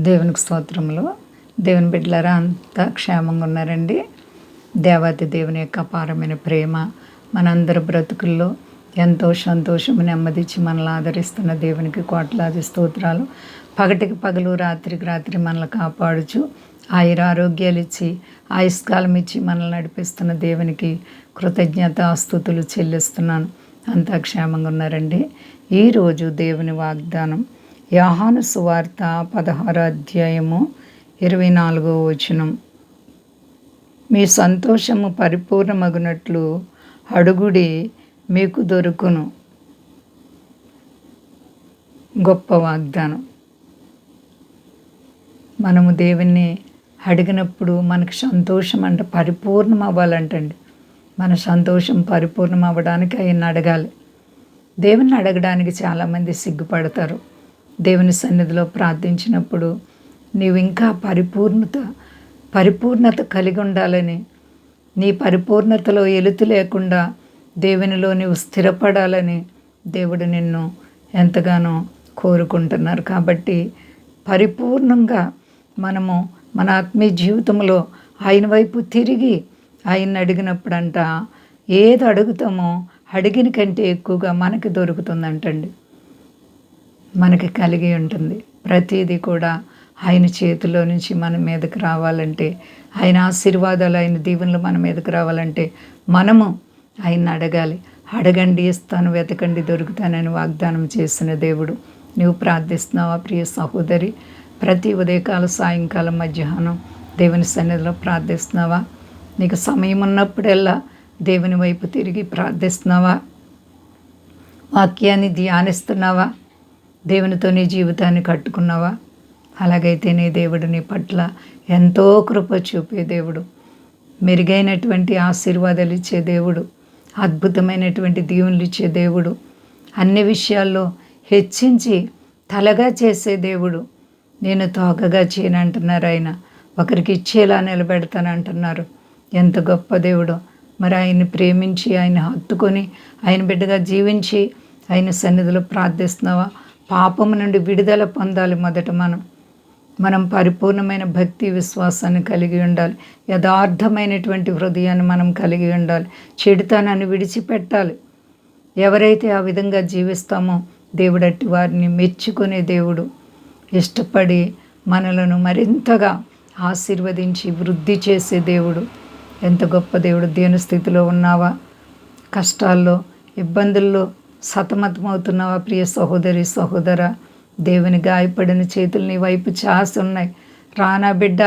దేవునికి స్తోత్రములు. దేవుని బిడ్డలారా అంతా క్షేమంగా ఉన్నారండి. దేవాతి దేవుని యొక్క అపారమైన ప్రేమ మనందరి బ్రతుకుల్లో ఎంతో సంతోషము నెమ్మదిచ్చి మనల్ని ఆదరిస్తున్న దేవునికి కోట్లాది స్తోత్రాలు. పగటికి పగలు రాత్రికి రాత్రి మనల్ని కాపాడుచు ఆయుర ఆరోగ్యాలు ఇచ్చి ఆయుష్కాలం ఇచ్చి మనల్ని నడిపిస్తున్న దేవునికి కృతజ్ఞత ఆస్తుతులు చెల్లిస్తున్నాను. అంతా క్షేమంగా ఉన్నారండి. ఈరోజు దేవుని వాగ్దానం యాహాను సువార్త పదహారు అధ్యాయము ఇరవై నాలుగో వచనం. మీ సంతోషము పరిపూర్ణమగునట్లు అడుగుడి మీకు దొరుకును. గొప్ప వాగ్దానం. మనము దేవుణ్ణి అడిగినప్పుడు మనకు సంతోషం అంటే పరిపూర్ణం అవ్వాలంటండి మన సంతోషం పరిపూర్ణం అవ్వడానికి ఆయన అడగాలి. దేవుణ్ణి అడగడానికి చాలామంది సిగ్గుపడతారు. దేవుని సన్నిధిలో ప్రార్థించినప్పుడు నీవు ఇంకా పరిపూర్ణత పరిపూర్ణత కలిగి ఉండాలని నీ పరిపూర్ణతలో ఎలుతు లేకుండా దేవునిలో నీవు స్థిరపడాలని దేవుడు నిన్ను ఎంతగానో కోరుకుంటున్నారు. కాబట్టి పరిపూర్ణంగా మనము మన ఆత్మీయ జీవితంలో ఆయన వైపు తిరిగి ఆయన అడిగినప్పుడంట ఏది అడుగుతామో అడిగిన కంటే ఎక్కువగా మనకి దొరుకుతుందంటండి. మనకి కలిగి ఉంటుంది. ప్రతిదీ కూడా ఆయన చేతిలో నుంచి మన మీదకి రావాలంటే ఆయన ఆశీర్వాదాలు ఆయన దీవెనలు మన మీదకి రావాలంటే మనము ఆయన అడగాలి. అడగండి ఇస్తాను వెతకండి దొరుకుతానని వాగ్దానం చేసిన దేవుడు. నువ్వు ప్రార్థిస్తున్నావా ప్రియ సహోదరి? ప్రతి ఉదయకాల సాయంకాలం మధ్యాహ్నం దేవుని సన్నిధిలో ప్రార్థిస్తున్నావా? నీకు సమయం ఉన్నప్పుడల్లా దేవుని వైపు తిరిగి ప్రార్థిస్తున్నావా? వాక్యాన్ని ధ్యానిస్తున్నావా? దేవునితో నీ జీవితాన్ని కట్టుకున్నావా? అలాగైతే నీ దేవుడు నీ పట్ల ఎంతో కృప చూపే దేవుడు. మెరుగైనటువంటి ఆశీర్వాదాలు ఇచ్చే దేవుడు. అద్భుతమైనటువంటి దీవులు ఇచ్చే దేవుడు. అన్ని విషయాల్లో హెచ్చించి తలగా చేసే దేవుడు. నేను తోకగా చేయనంటున్నారు ఆయన. ఒకరికి ఇచ్చేలా నిలబెడతానంటున్నారు ఎంత గొప్ప దేవుడు. మరి ఆయన్ని ప్రేమించి ఆయన హత్తుకొని ఆయన బిడ్డగా జీవించి ఆయన సన్నిధిలో ప్రార్థిస్తున్నావా? పాపము నుండి విడుదల పొందాలి మొదట మనం. మనం పరిపూర్ణమైన భక్తి విశ్వాసాన్ని కలిగి ఉండాలి. యథార్థమైనటువంటి హృదయాన్ని మనం కలిగి ఉండాలి. చెడుతనాన్ని విడిచిపెట్టాలి. ఎవరైతే ఆ విధంగా జీవిస్తామో దేవుడట్టి వారిని మెచ్చుకునే దేవుడు. ఇష్టపడి మనలను మరింతగా ఆశీర్వదించి వృద్ధి చేసే దేవుడు. ఎంత గొప్ప దేవుడు. దేని స్థితిలో ఉన్నావా? కష్టాల్లో ఇబ్బందుల్లో సతమతమవుతున్నావా ప్రియ సహోదరి సహోదర? దేవుని గాయపడిన చేతులు నీ వైపు చాసి ఉన్నాయి రానా బిడ్డ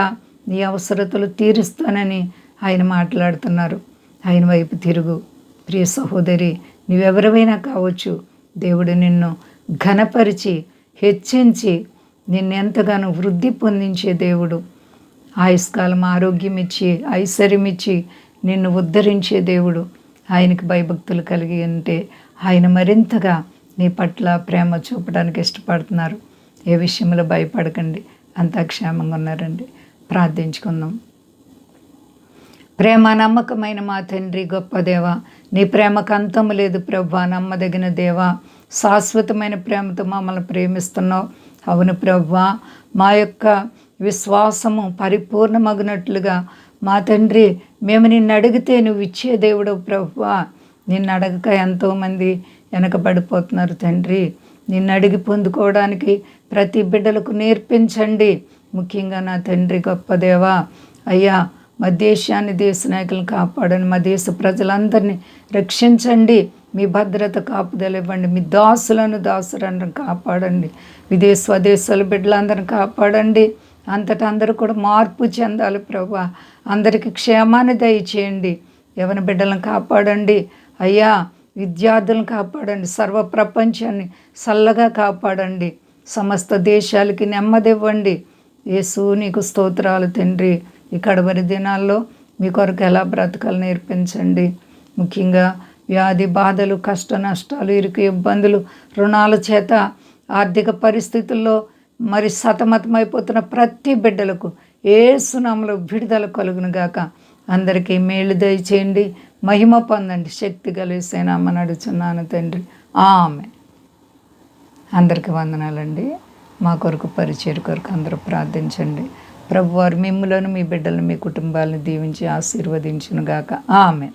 నీ అవసరతలు తీరుస్తానని ఆయన మాట్లాడుతున్నారు. ఆయన వైపు తిరుగు. ప్రియ సహోదరి నువ్వెవరివైనా కావచ్చు. దేవుడు నిన్ను ఘనపరిచి హెచ్చించి నిన్నెంతగానో వృద్ధి పొందించే దేవుడు. ఆయుష్కాలం ఆరోగ్యం ఇచ్చి ఐశ్వర్యం ఇచ్చి నిన్ను ఉద్ధరించే దేవుడు. ఆయనకి భయభక్తులు కలిగి ఉంటే ఆయన మరింతగా నీ పట్ల ప్రేమ చూపడానికి ఇష్టపడుతున్నారు. ఏ విషయంలో భయపడకండి. అంతా క్షేమంగా ఉన్నారండి. ప్రార్థించుకుందాం. ప్రేమ నమ్మకమైన మా తండ్రి గొప్ప దేవ నీ ప్రేమకు అంతము లేదు ప్రభా నమ్మదగిన దేవా. శాశ్వతమైన ప్రేమతో మమ్మల్ని ప్రేమిస్తున్నావు. అవును ప్రభా మా యొక్క విశ్వాసము పరిపూర్ణమగినట్లుగా మా తండ్రి మేము నిన్ను అడిగితే నువ్వు ఇచ్చే దేవుడు ప్రభా. నిన్ను అడగక ఎంతోమంది వెనకబడిపోతున్నారు తండ్రి. నిన్ను అడిగి పొందుకోవడానికి ప్రతి బిడ్డలకు నేర్పించండి. ముఖ్యంగా నా తండ్రి గొప్ప దేవా. అయ్యా మా దేశాన్ని దేశ నాయకులను కాపాడండి. మా దేశ ప్రజలందరినీ రక్షించండి. మీ భద్రత కాపుదలు ఇవ్వండి. మీ దాసులను దాసులను కాపాడండి. విదేశ స్వదేశాల బిడ్డలందరిని కాపాడండి. అంతటా అందరూ కూడా మార్పు చెందాలి ప్రభా. అందరికీ క్షేమాన్ని దయచేయండి. ఎవరి బిడ్డలను కాపాడండి. అయ్యా విద్యార్థులను కాపాడండి సర్వ ప్రపంచాన్ని చల్లగా కాపాడండి సమస్త దేశాలకి నెమ్మదివ్వండి. యేసు నీకు స్తోత్రాలు తండ్రి. ఈ కడవరి దినాల్లో మీ కొరకు ఎలా బ్రతకాలు నేర్పించండి. ముఖ్యంగా వ్యాధి బాధలు కష్ట నష్టాలు ఇరుకు ఇబ్బందులు రుణాల చేత ఆర్థిక పరిస్థితుల్లో మరి సతమతమైపోతున్న ప్రతి బిడ్డలకు ఏ సునామలో విడుదల కలుగునుగాక. అందరికీ మేలు దయచేయండి. మహిమ పొందండి. శక్తి కలిసేనామని అడుచున్నాను తండ్రి. ఆమె అందరికీ వందనాలండి. మా కొరకు పరిచయం కొరకు అందరూ ప్రార్థించండి. ప్రభువారు మిమ్మలను మీ బిడ్డలను మీ కుటుంబాలను దీవించి ఆశీర్వదించునుగాక. ఆమె